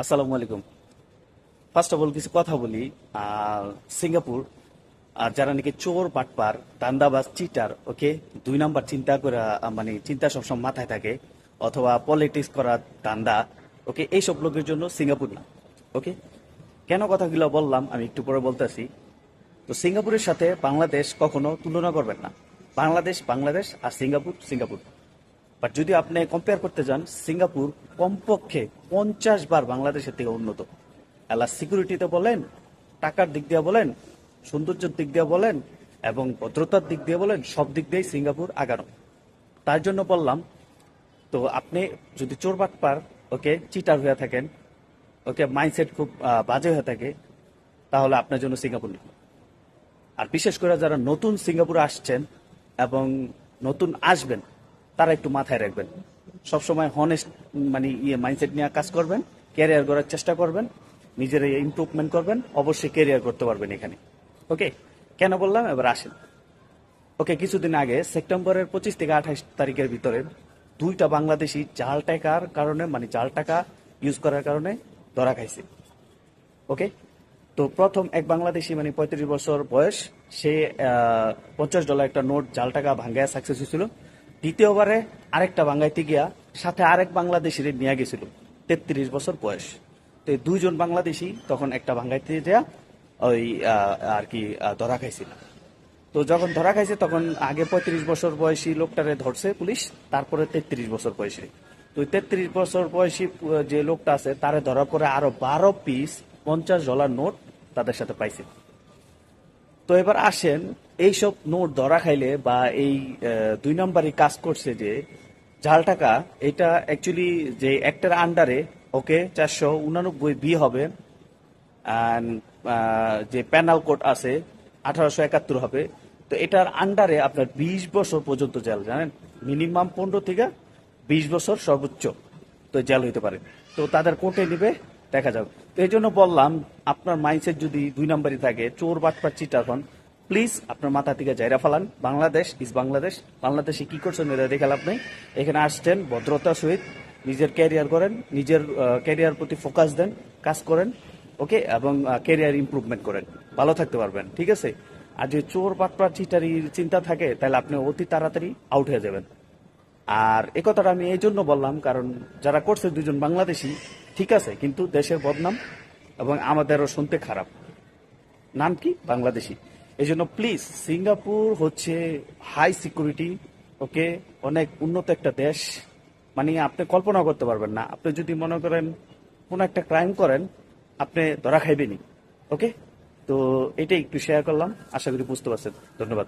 আসসালামু আলাইকুম। First of all কিছু কথা বলি। সিঙ্গাপুর আর যারা নাকি চোর পাটপার দান্দাবাজ, চিটার, ওকে, দুই নাম্বার চিন্তা করে মানে চিন্তা সবসময় মাথায় থাকে, অথবা পলিটিক্স করা দান্দা, ওকে, এইসব লোকের জন্য সিঙ্গাপুর না, ওকে? কেন কথাগুলো বললাম, আমি একটু পরে বলতেছি। তো সিঙ্গাপুরের সাথে বাংলাদেশ কখনো তুলনা করবেন না। বাংলাদেশ বাংলাদেশ আর সিঙ্গাপুর সিঙ্গাপুর। বাট যদি আপনি কম্পেয়ার করতে যান, সিঙ্গাপুর কমপক্ষে পঞ্চাশ বার বাংলাদেশের থেকে উন্নত। আল্লাহ সিকিউরিটিতে বলেন, টাকার দিক দিয়ে বলেন, সৌন্দর্যের দিক দিয়ে বলেন, এবং ভদ্রতার দিক দিয়ে বলেন, সব দিক দিয়েই সিঙ্গাপুর আগানো। তার জন্য বললাম, তো আপনি যদি চোর বাটপার, ওকে চিটার হয়ে থাকেন, ওকে মাইন্ডসেট খুব বাজে হয়ে থাকে, তাহলে আপনার জন্য সিঙ্গাপুর না আর বিশেষ করে যারা নতুন সিঙ্গাপুরে আসছেন এবং নতুন আসবেন তারা একটু মাথায় রাখবেন। সবসময় হনেস্ট মানে ইয়ে মাইন্ডসেট নিয়ে কাজ করবেন ক্যারিয়ার করার চেষ্টা করবেন, নিজের ইমপ্রুভমেন্ট করবেন, অবশ্যই ক্যারিয়ার করতে পারবেন এখানে। ওকে কেন বললাম? এবার আসেন। ওকে কিছুদিন আগে সেপ্টেম্বরের পঁচিশ থেকে আঠাশ তারিখের ভিতরে দুইটা বাংলাদেশি জাল টাকার কারণে মানে জাল টাকা ইউজ করার কারণে ধরা খাইছে। ওকে তো প্রথম এক বাংলাদেশি মানে পঁয়ত্রিশ বছর বয়স, সে পঞ্চাশ ডলার একটা নোট জাল টাকা ভাঙ্গায় সাকসেস হয়েছিল। দ্বিতীয়বারে আরেকটা ভাঙ্গাইতে গিয়া সাথে আরেক বাংলাদেশির নিয়ে গেছিল। তেত্রিশ বছর বয়স। তো দুইজন বাংলাদেশি তখন একটা ভাঙ্গাইতে যা ওই আর কি ধরা খাইছিল। তো যখন ধরা খাইছে তখন আগে পঁয়ত্রিশ বছর বয়সী লোকটারে ধরছে পুলিশ, তারপরে তেত্রিশ বছর বয়সী। তো তেত্রিশ বছর বয়সী যে লোকটা আছে তারে ধরার পরে আরও বারো পিস পঞ্চাশ ডলার নোট তাদের সাথে পাইছে। তো এবার আসেন এইসব নোট ধরা খাইলে বা এই দুই নম্বরই কাজ করছে যে, জাল টাকা, এটা অ্যাকচুয়ালি যে একটার আন্ডারে ওকে চারশো উনানব্বই বি হবে যে প্যানাল কোড আছে, আঠারোশো একাত্তর হবে। তো এটার আন্ডারে আপনার বিশ বছর পর্যন্ত জেল জানেন? মিনিমাম পনেরো থেকে বিশ বছর সর্বোচ্চ তো জেল হইতে পারে। তো তাদের কোর্টে নিবে, দেখা যাবে তো এই জন্য বললাম, আপনার মাইন্ডসেট যদি দুই নাম্বারই থাকে, চোর, বাটপার চিটার হন প্লিজ আপনার মাথা থেকে জায়রা ফালান। বাংলাদেশ ইজ বাংলাদেশ। বাংলাদেশে কি করছেন এটা দেখে লাভ নেই। এখানে আসছেন ভদ্রতার সহিত। নিজের ক্যারিয়ার করেন। নিজের ক্যারিয়ার প্রতি ফোকাস দেন। কাজ করেন। ওকে? এবং ক্যারিয়ার ইম্প্রুভমেন্ট করেন। ভালো থাকতে পারবেন। ঠিক আছে? আর যে চোর পাটপার চিটারির চিন্তা থাকে, তাহলে আপনি অতি তাড়াতাড়ি আউট হয়ে যাবেন। আর এ কথাটা আমি এই জন্য বললাম, কারণ যারা করছে দুজন বাংলাদেশি, ঠিক আছে, কিন্তু দেশের বদনাম এবং আমাদেরও শুনতে খারাপ। নাম কি? বাংলাদেশি। এই জন্য প্লিজ সিঙ্গাপুর হচ্ছে হাই সিকিউরিটি ওকে অনেক উন্নত একটা দেশ। মানে আপনি কল্পনা করতে পারবেন না। আপনি যদি মনে করেন কোনো একটা ক্রাইম করেন, আপনি ধরা খাইবেনি ওকে তো এটাই একটু শেয়ার করলাম। আশা করি বুঝতে পারছেন। ধন্যবাদ।